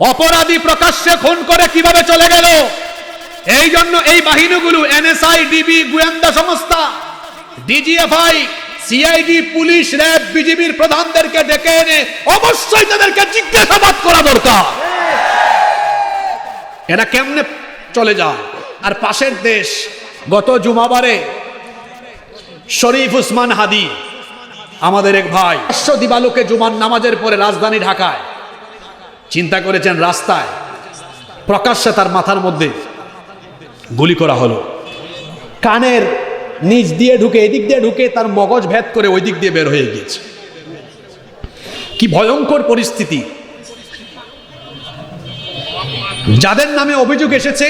অপরাধী প্রকাশ্যে খুন করে কীভাবে চলে গেল? এই জন্য এই বাহিনীগুলো এনএসআই, ডিবি, গোয়েন্দা সংস্থা, ডিজিএফআই, সিআইডি, পুলিশ, র্যাব, বিজিবির প্রধানদেরকে ডেকে এনে অবশ্যই তাদেরকে জিজ্ঞাসাবাদ করা দরকার। এরা কেমনে চলে যায়? আর পাশের দেশ, গত জুমাবারে শরীফ উসমান হাদি, আমাদের এক ভাই দিবালুকে জুমার নামাজের পরে রাজধানী ঢাকায় চিন্তা করেছেন রাস্তায়, প্রকাশ্যে তার মাথার মধ্যে গুলি করা হলো। কানের নিচ দিয়ে ঢুকে, এদিক দিয়ে ঢুকে তার মগজ ভেদ করে ওই দিক দিয়ে বের হয়ে গিয়েছে। কি ভয়ঙ্কর পরিস্থিতি। যাদের নামে অভিযোগ এসেছে,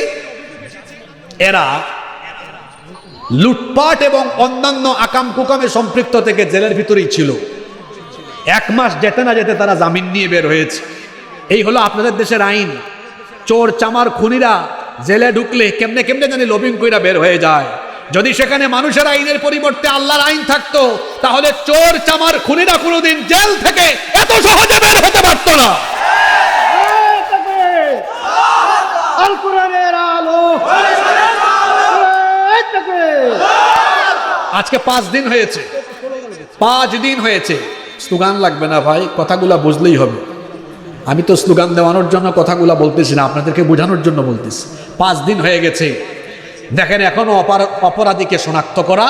এরা লুটপাট এবং অন্যান্য আকাম কুকামে সম্পৃক্ত থেকে জেলের ভিতরেই ছিল। এক মাস যেতে না যেতে তারা জামিন নিয়ে বের হয়েছে। এই হলো আপনাদের দেশের আইন। চোর, চামার, খুনিরা জেলে ঢুকলে কেমনে কেমনে জানি লবিং কইরা বের হয়ে যায়। যদি সেখানে মানুষের আইনের পরিবর্তে আল্লাহর আইন থাকতো, তাহলে চোর, চামার, খুনিরা কোনোদিন জেল থেকে এত সহজে বের হতে পারতো না। আজকে পাঁচ দিন হয়েছে। পাঁচ দিন হয়েছে। স্লোগান লাগবে না ভাই, কথাগুলা বুঝলেই হবে। আমি তো স্লোগান দেওয়ানোর জন্য কথাগুলো বলতেছি না, আপনাদেরকে বোঝানোর জন্য বলতেছি। পাঁচ দিন হয়ে গেছে। দেখেন এখনও অপার- অপরাধীকে শনাক্ত করা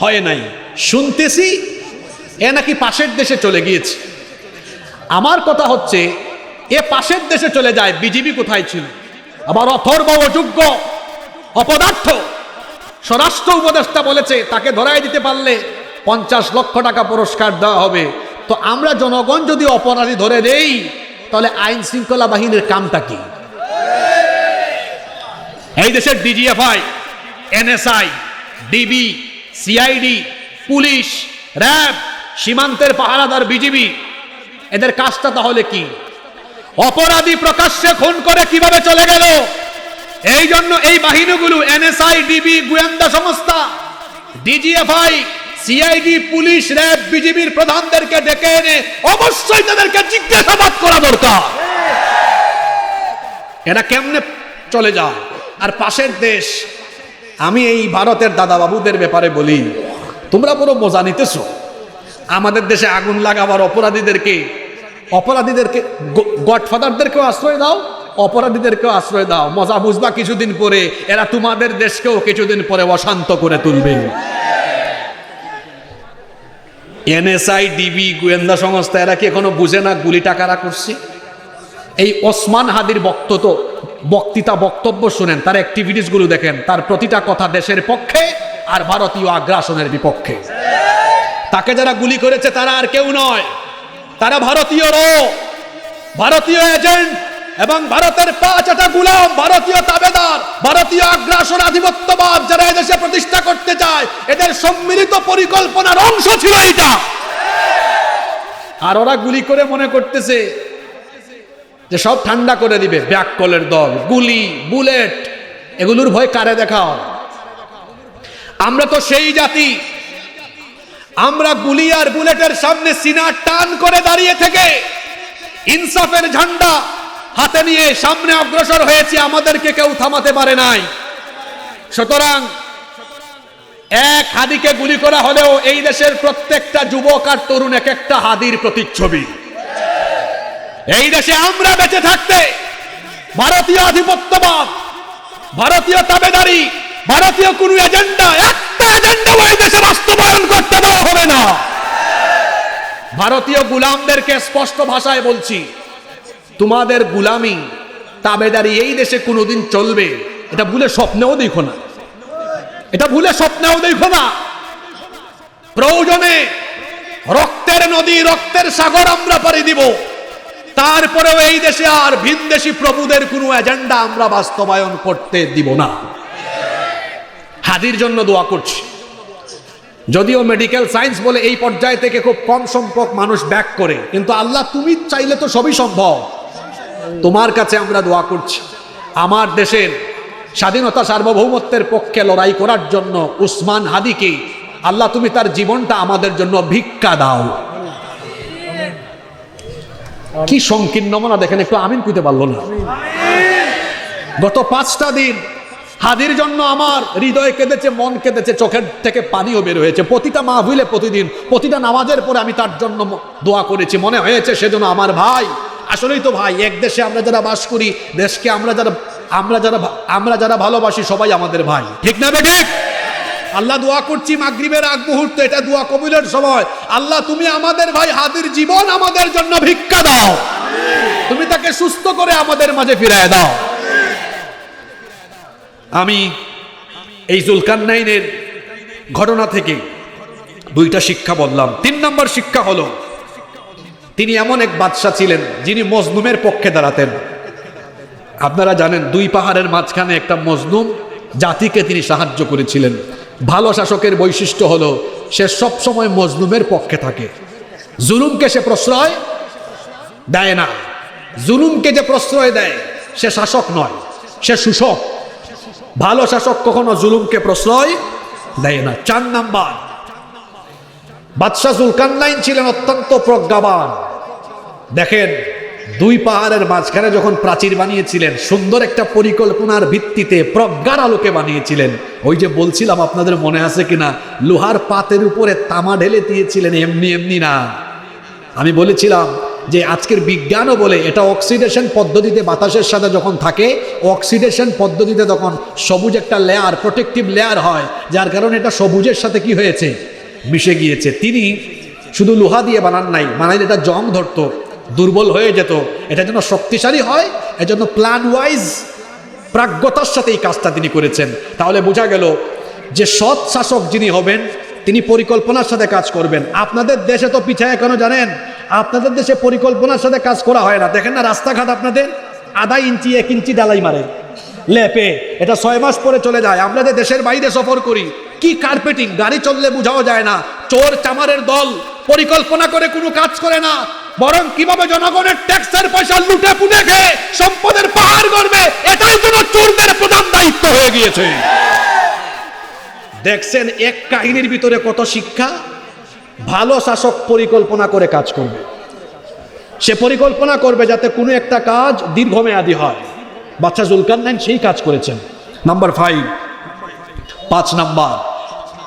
হয় নাই। শুনতেছি এ নাকি পাশের দেশে চলে গিয়েছে। আমার কথা হচ্ছে, এ পাশের দেশে চলে যায়, বিজিবি কোথায় ছিল? আবার অথর্ব অযোগ্য অপদার্থ স্বরাষ্ট্র উপদেষ্টা বলেছে, তাকে ধরাই দিতে পারলে পঞ্চাশ লক্ষ টাকা পুরস্কার দেওয়া হবে। তো আমরা জনগণ যদি অপরাধী ধরে দেই তাহলে আইন শৃঙ্খলা বাহিনীর কামটা কি? এই দেশের DGFI NSI DB CID police, RAB, সীমান্তের পাহারাদার বিজিবি এদের কাজটা তাহলে কি? অপরাধী প্রকাশ্যে খুন করে কীভাবে চলে গেল? এই জন্য এই বাহিনীগুলো এনএসআই ডিবি গোয়েন্দা সংস্থা ডিজিএফআই সিআইডি পুলিশ, র্যাব, বিজিবির প্রধানদেরকে ডেকে এনে অবশ্যই তাদেরকে জিজ্ঞাসাবাদ করা দরকার। এরা কেমনে চলে যায়? আর পাশের দেশ, আমি এই ভারতের দাদা বাবুদের ব্যাপারে বলি, তোমরা পুরো মজা নিতেছ। আমাদের দেশে আগুন লাগাবার অপরাধীদেরকে অপরাধীদেরকে গডফাদারদেরকেও আশ্রয় দাও, অপরাধীদেরকেও আশ্রয় দাও। মজা বুঝবা কিছুদিন পরে, এরা তোমাদের দেশকেও কিছুদিন পরে অশান্ত করে তুলবে। এনএসআই, ডিবি, গোয়েন্দা সংস্থা, এরা কি এখনও বুঝে না গুলি টাকারা করছে? এই ওসমান হাদির বক্তব্য বক্তৃতা, বক্তব্য শুনেন, তার অ্যাক্টিভিটিসগুলো দেখেন, তার প্রতিটা কথা দেশের পক্ষে আর ভারতীয় আগ্রাসনের বিপক্ষে। তাকে যারা গুলি করেছে তারা আর কেউ নয়, তারা ভারতীয়রও, ভারতীয় এজেন্ট এবং ভারতের পাঁচটা গুলাম ভারতীয় তাবেদার, ভারতীয় আগ্রাসন আধিপত্যবাদ যারা এদেশে প্রতিষ্ঠা করতে চায়, এদের সম্মিলিত পরিকল্পনার অংশ ছিল এটা আর ওরা গুলি করে মনে করতেছে যে সব ঠান্ডা করে দিবে ব্যাককলের দল, গুলি, বুলেট, এগুলোর ভয় কারে দেখাও? আমরা তো সেই জাতি। আমরা গুলি আর বুলেটের সামনে সিনা টান করে দাঁড়িয়ে থেকে, ইনসাফের ঝান্ডা হাতে নিয়ে সামনে অগ্রসর হয়েছি, আমাদেরকে কেউ থামাতে পারে নাই। সুতরাং এক হাদিকে গুলি করা হলেও এই দেশের প্রত্যেকটা যুবক আর তরুণ এক একটা হাদির প্রতিচ্ছবি এই দেশে আমরা বেঁচে থাকতে ভারতীয় আধিপত্যবাদ, ভারতীয় তাবেদারি, ভারতীয় কোন এজেন্ডা, একটা এজেন্ডা ওই দেশে বাস্তবায়ন করতে দেওয়া হবে না। ভারতীয় গুলামদেরকে স্পষ্ট ভাষায় বলছি তোমাদের গুলামি, তাবেদারি এই দেশে কোনোদিন চলবে। এটা ভুলে স্বপ্নেও দেখো না। এটা ভুলে স্বপ্নেও দেখো না। প্রয়োজনে রক্তের নদী, রক্তের সাগর আমরা পাড়ি দিব। তারপরেও এই দেশে আর ভিনদেশি প্রভুদের কোনো এজেন্ডা আমরা বাস্তবায়ন করতে দিব না। হাদির জন্য দোয়া করছি। যদিও মেডিকেল সায়েন্স বলে এই পর্যায় থেকে খুব কম সংখ্যক মানুষ ব্যাক করে, কিন্তু আল্লাহ তুমি চাইলে তো সবই সম্ভব। তোমার কাছে আমরা দোয়া করছি। আমার দেশের স্বাধীনতা সার্বভৌমত্বের পক্ষে লড়াই করার জন্য উসমান হাদিকে আল্লাহ তুমি তার জীবনটা আমাদের জন্য ভিক্ষা দাও। কি সংকীর্ণ মনা দেখেন, একটু আমিন কইতে পারল না। গত পাঁচটা দিন হাদির জন্য আমার হৃদয় কেঁদেছে, মন কেঁদেছে, চোখের থেকে পানিও বের হয়েছে। প্রতিটা মাহফিলে প্রতিদিন, প্রতিটা নামাজের পরে আমি তার জন্য দোয়া করেছি। মনে হয়েছে সেজন্য আমার ভাই আসলেই তো ভাই, এক দেশে আমরা যারা বাস করি, দেশকে আমরা যারা আমরা যারা আমরা যারা ভালোবাসি সবাই আমাদের ভাই। ঠিক না বেঠিক আল্লাহ দোয়া করছি মাগরিবের আগ মুহূর্তে, এটা দোয়া কবিলের সময়। আল্লাহ, তুমি আমাদের ভাই, হাদির জীবন আমাদের জন্য ভিক্ষা দাও। তুমি তাকে সুস্থ করে আমাদের মাঝে ফিরায় দাও। আমি এই জুলকান্নাইনের ঘটনা থেকে দুইটা শিক্ষা বললাম। তিন নম্বর শিক্ষা হলো তিনি এমন এক বাদশাহ ছিলেন যিনি মজলুমের পক্ষে দাঁড়াতেন। আপনারা জানেন, দুই পাহাড়ের মাঝখানে একটা মজলুম জাতিকে তিনি সাহায্য করেছিলেন। ভালো শাসকের বৈশিষ্ট্য হলো, সে সব সময় মজলুমের পক্ষে থাকে। জুলুমকে সে প্রশ্রয় দেয় না। জুলুমকে যে প্রশ্রয় দেয়, সে শাসক নয়, সে শোষক। ভালো শাসক কখনো জুলুমকে প্রশ্রয় দেয় না। চার নাম্বার বাদশাহ জুলকান্নাইন ছিলেন অত্যন্ত প্রজ্ঞাবান। দেখেন, দুই পাহাড়ের মাঝখানে যখন প্রাচীর বানিয়েছিলেন, সুন্দর একটা পরিকল্পনার ভিত্তিতে প্রজ্ঞার আলোকে বানিয়েছিলেন। ওই যে বলছিলাম, আপনাদের মনে আছে কিনা? লোহার পাতের উপরে তামা ঢেলে দিয়েছিলেন, এমনি এমনি না। আমি বলেছিলাম যে আজকের বিজ্ঞানও বলে, এটা অক্সিডেশন পদ্ধতিতে বাতাসের সাথে যখন থাকে, অক্সিডেশন পদ্ধতিতে তখন সবুজ একটা লেয়ার প্রোটেক্টিভ লেয়ার হয়, যার কারণে এটা সবুজের সাথে কি হয়েছে? মিশে গিয়েছে। তিনি শুধু লোহা দিয়ে বানান নাই, বানাইলে এটা জং ধরতো, দুর্বল হয়ে যেত। এটা যেন শক্তিশালী হয়, এজন্য প্ল্যান ওয়াইজ প্রাজ্ঞতার সাথে এই কাজটা তিনি করেছেন। তাহলে বোঝা গেল যে সৎ শাসক যিনি হবেন, তিনি পরিকল্পনার সাথে কাজ করবেন। আপনাদের দেশে তো পিছায় কেন জানেন, আপনাদের দেশে পরিকল্পনার সাথে কাজ করা হয় না। দেখেন না, রাস্তাঘাট আপনাদের আধা ইঞ্চি, এক ইঞ্চি ডালাই মারে, লেপে। এটা ছয় মাস পরে চলে যায়। আমরা যে দেশের বাইরে সফর করি কি কার্পেটিং গাড়ি চললে বোঝাও যায় না। চোর চামারের দল, পরিকল্পনা করে কোনো কাজ করে না। বরং কীভাবে জনগণের ট্যাক্সের পয়সা লুটে পুটে খেয়ে সম্পদের পাহাড় করবে এটাই যেন চোরদের প্রধান দায়িত্ব হয়ে গিয়েছে। দেখছেন, এক কাহিনীর ভিতরে কত শিক্ষা? ভালো শাসক পরিকল্পনা করে কাজ করবে। সে পরিকল্পনা করবে যাতে কোনো একটা কাজ দীর্ঘমেয়াদী হয়। বাচ্চা জুলকান্নাইন সেই কাজ করেছেন। নাম্বার ফাইভ পাঁচ নাম্বার।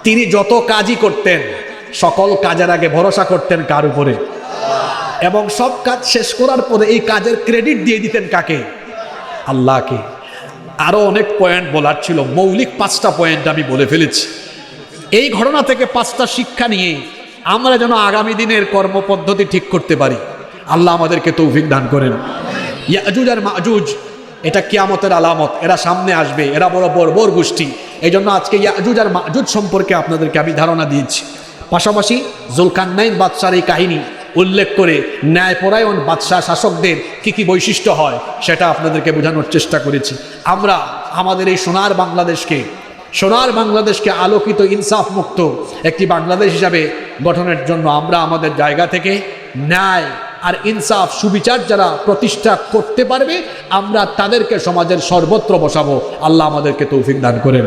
তিনি যত কাজই করতেন, সকল কাজের আগে ভরসা করতেন কার উপরে। এবং সব কাজ শেষ করার পরে এই কাজের ক্রেডিট দিয়ে দিতেন কাকে? আল্লাহকে। আরও অনেক পয়েন্ট বলার ছিল, মৌলিক পাঁচটা পয়েন্ট আমি বলে ফেলেছি। এই ঘটনা থেকে পাঁচটা শিক্ষা নিয়ে আমরা যেন আগামী দিনের কর্মপদ্ধতি ঠিক করতে পারি। আল্লাহ আমাদেরকে তৌফিক দান করেন। ইয়াজুজ আর মাজুজ, এটা কিয়ামতের আলামত, এরা সামনে আসবে, এরা বড় বর্বর গোষ্ঠী। এই জন্য আজকে ইয়াজুজ আর মাজুজ সম্পর্কে আপনাদেরকে আমি ধারণা দিয়েছি। পাশাপাশি জুলকান্নাইন বাদশার এই কাহিনী উল্লেখ করে ন্যায়পরায়ণ বাদশাহ শাসকদের কি কি বৈশিষ্ট্য হয় সেটা আপনাদেরকে বোঝানোর চেষ্টা করেছি। আমরা আমাদের এই সোনার বাংলাদেশকে সোনার বাংলাদেশকে আলোকিত ইনসাফ মুক্ত একটি বাংলাদেশ হিসাবে গঠনের জন্য আমরা আমাদের জায়গা থেকে ন্যায় আর ইনসাফ সুবিচার যারা প্রতিষ্ঠা করতে পারবে, আমরা তাদেরকে সমাজের সর্বত্র বসাবো। আল্লাহ আমাদেরকে তৌফিক দান করেন।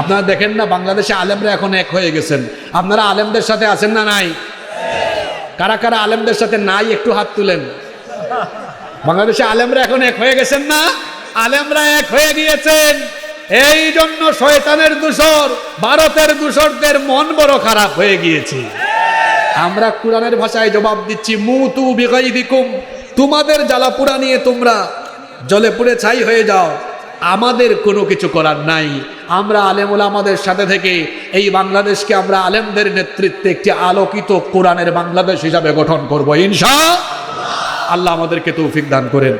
আপনারা দেখেন না, বাংলাদেশে আলেমরা এখন এক হয়ে গেছেন। আপনারা আলেমদের সাথে আছেন না নাই? কারা কারা আলেমদের সাথে নাই, একটু হাত তুলেন। বাংলাদেশে আলেমরা এখন এক হয়ে গেছেন না? আলেমরা এক হয়ে গিয়েছেন। এই জন্য শয়তানের দূষর, ভারতের দূষরদের মন বড় খারাপ হয়ে গিয়েছে। আমরা কোরআনের ভাষায় জবাব দিচ্ছি, মুতু বিগাইদিকুম। তোমাদের জ্বালাপুরা নিয়ে তোমরা জলে পুড়ে ছাই হয়ে যাও। আমাদের কোনো কিছু করার নাই। আমরা আলেমুল আমাদের সাথে থেকে এই বাংলাদেশকে আমরা আলেমদের নেতৃত্বে একটি আলোকিত কোরআনের বাংলাদেশ হিসাবে গঠন করব, ইনশা আল্লাহ আমাদেরকে তৌফিক দান করেন।